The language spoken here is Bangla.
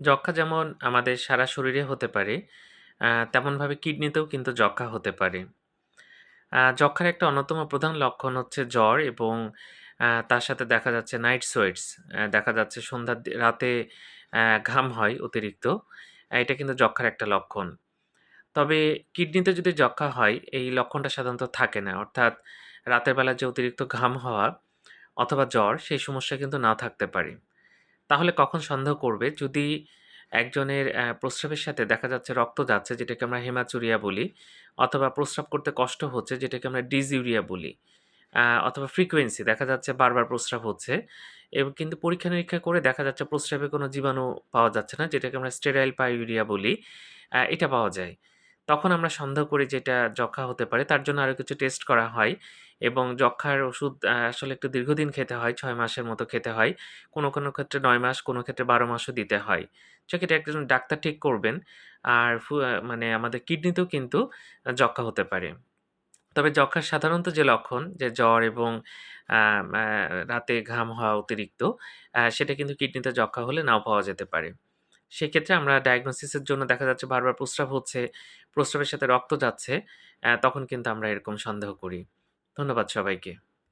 যক্ষ্মা যেমন আমাদের সারা শরীরে হতে পারে, তেমনভাবে কিডনিতেও কিন্তু যক্ষ্মা হতে পারে। আ যক্ষ্মার একটা অন্যতম প্রধান লক্ষণ হচ্ছে জ্বর এবং তার সাথে দেখা যাচ্ছে নাইট সোয়েটস। দেখা যাচ্ছে সন্ধ্যার রাতে ঘাম হয় অতিরিক্ত। এটা কিন্তু যক্ষ্মার একটা লক্ষণ। তবে কিডনিতে যদি যক্ষ্মা হয়, এই লক্ষণটা সাধারণত থাকে না। অর্থাৎ রাতের বেলা যে অতিরিক্ত ঘাম হওয়া অথবা জ্বর, সেই সমস্যা কিন্তু না থাকতে পারে। তাহলে কখন সন্দেহ করবে? যদি একজনের প্রস্রাবের সাথে দেখা যাচ্ছে রক্ত যাচ্ছে, যেটাকে আমরা হেমাচুরিয়া বলি, অথবা প্রস্রাব করতে কষ্ট হচ্ছে, যেটাকে আমরা ডিসইউরিয়া বলি। অথবা ফ্রিকোয়েন্সি দেখা যাচ্ছে বারবার প্রস্রাব হচ্ছে এবং কিন্তু পরীক্ষা-নিরীক্ষা করে দেখা যাচ্ছে প্রস্রাবে কোনো জীবাণু পাওয়া যাচ্ছে না, যেটাকে আমরা স্টেরাইল পাইউরিয়া বলি। এটা পাওয়া যায়। তখন আমরা সন্দেহ করি যে এটা যক্ষ্মা হতে পারে। তার জন্য আরও কিছু টেস্ট করা হয় এবং যক্ষ্মার ওষুধ আসলে একটু দীর্ঘদিন খেতে হয়, ছয় মাসের মতো খেতে হয়। কোনো, কোনো ক্ষেত্রে নয় মাস, কোনো ক্ষেত্রে ১২ মাসও দিতে হয়। সেক্ষেত্রে একজন ডাক্তার ঠিক করবেন। আর মানে আমাদের কিডনিতেও কিন্তু আ যক্ষ্মা হতে পারে। তবে যক্ষ্মার সাধারণত যে লক্ষণ যে জ্বর এবং রাতে ঘাম হওয়া অতিরিক্ত, সেটা কিন্তু কিডনিতে যক্ষ্মা হলে নাও পাওয়া যেতে পারে। সেক্ষেত্রে আমরা ডায়াগনোসিসের জন্য দেখা যাচ্ছে বারবার প্রস্রাব হচ্ছে, প্রস্রাবের সাথে রক্ত যাচ্ছে, তখন কিন্তু আমরা এরকম সন্দেহ করি। ধন্যবাদ সবাইকে।